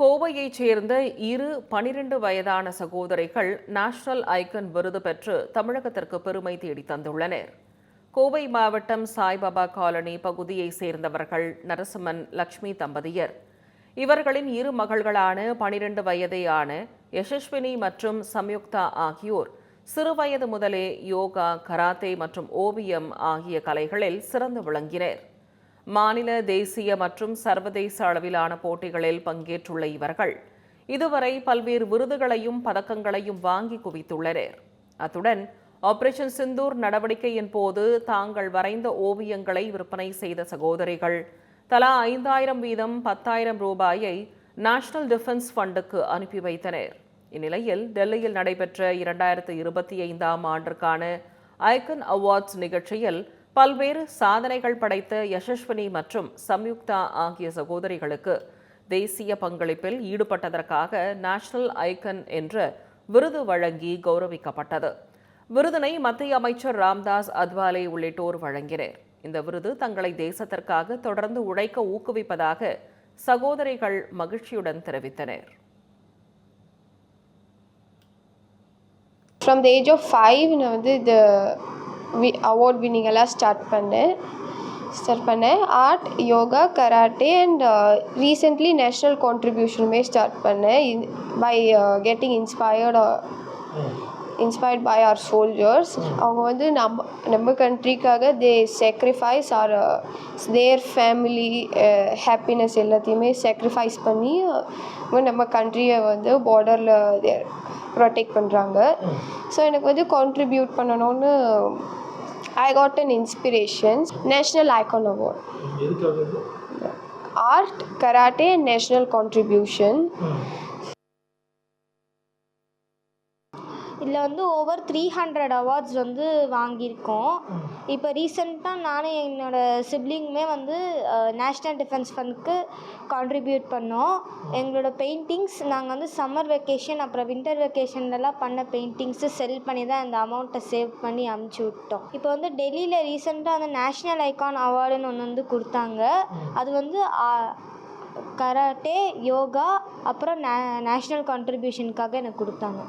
கோவையைச் சேர்ந்த இரு பனிரெண்டு வயதான சகோதரிகள் நேஷனல் ஐக்கன் விருது பெற்று தமிழகத்திற்கு பெருமை தேடி தந்துள்ளனர். கோவை மாவட்டம் சாய்பாபா காலனி பகுதியைச் சேர்ந்தவர்கள் நரசிம்மன் லக்ஷ்மி தம்பதியர். இவர்களின் இரு மகள்களான பனிரெண்டு வயதேயான யசஸ்வினி மற்றும் சம்யுக்தா ஆகியோர் சிறுவயது முதலே யோகா கராத்தே மற்றும் ஓவியம் ஆகிய கலைகளில் சிறந்து விளங்கினர். மாநில தேசிய மற்றும் சர்வதேச அளவிலான போட்டிகளில் பங்கேற்றுள்ள இவர்கள் இதுவரை பல்வேறு விருதுகளையும் பதக்கங்களையும் வாங்கி குவித்துள்ளனர். அத்துடன் ஆபரேஷன் சிந்தூர் நடவடிக்கையின் போது தாங்கள் வரைந்த ஓவியங்களை விற்பனை செய்த சகோதரிகள் தலா ஐந்தாயிரம் வீதம் பத்தாயிரம் ரூபாயை நேஷனல் டிஃபென்ஸ் ஃபண்டுக்கு அனுப்பி வைத்தனர். இந்நிலையில் டெல்லியில் நடைபெற்ற இரண்டாயிரத்து இருபத்தி ஐந்தாம் ஆண்டிற்கான ஐக்கன் அவார்ட்ஸ் நிகழ்ச்சியில் பல்வேறு சாதனைகள் படைத்த யசஸ்வினி மற்றும் சம்யுக்தா ஆகிய சகோதரிகளுக்கு தேசிய பங்களிப்பில் ஈடுபட்டதற்காக நேஷனல் ஐக்கன் என்ற விருது வழங்கி கௌரவிக்கப்பட்டது. விருதினை மத்திய அமைச்சர் ராம்தாஸ் அத்வாலே உள்ளிட்டோர் வழங்கினர். இந்த விருது தங்களை தேசத்திற்காக தொடர்ந்து உழைக்க ஊக்குவிப்பதாக சகோதரிகள் மகிழ்ச்சியுடன் தெரிவித்தனர். From the age of five நான் வந்து இந்த வி அவார்ட் வினிங்கெல்லாம் ஸ்டார்ட் பண்ணேன் ஸ்டார்ட் பண்ணேன் art yoga karate and recently national கான்ட்ரிபியூஷனுமே start பண்ணேன் by getting inspired inspired by our soldiers அவங்க வந்து நம்ம நம்ம கண்ட்ரிக்காக they sacrifice are their family happiness எல்லாத்தையுமே சேக்ரிஃபைஸ் பண்ணி uh, நம்ம கண்ட்ரியை வந்து பார்டரில் ப்ரொடெக்ட் பண்ணுறாங்க ஸோ எனக்கு வந்து கான்ட்ரிபியூட் பண்ணணும்னு I got an inspiration National Icon Award. Art, karate, and national contribution. Hmm. இதில் வந்து ஓவர் த்ரீ ஹண்ட்ரட் அவார்ட்ஸ் வந்து வாங்கியிருக்கோம். இப்போ ரீசெண்டாக நானும் என்னோடய சிப்ளிங்குமே வந்து நேஷ்னல் டிஃபென்ஸ் ஃபண்ட்க்கு கான்ட்ரிபியூட் பண்ணோம். எங்களோட பெயிண்டிங்ஸ் நாங்கள் வந்து சம்மர் வெக்கேஷன் அப்புறம் வின்டர் வெக்கேஷன்லலாம் பண்ண பெயிண்டிங்ஸு செல் பண்ணி தான் அந்த அமௌண்ட்டை சேவ் பண்ணி அமுச்சு விட்டோம். இப்போ வந்து டெல்லியில் ரீசெண்டாக வந்து நேஷ்னல் ஐகான் அவார்டுன்னு ஒன்று வந்து கொடுத்தாங்க. அது வந்து கராட்டே யோகா அப்புறம் நே நேஷ்னல் கான்ட்ரிபியூஷனுக்காக எனக்கு கொடுத்தாங்க.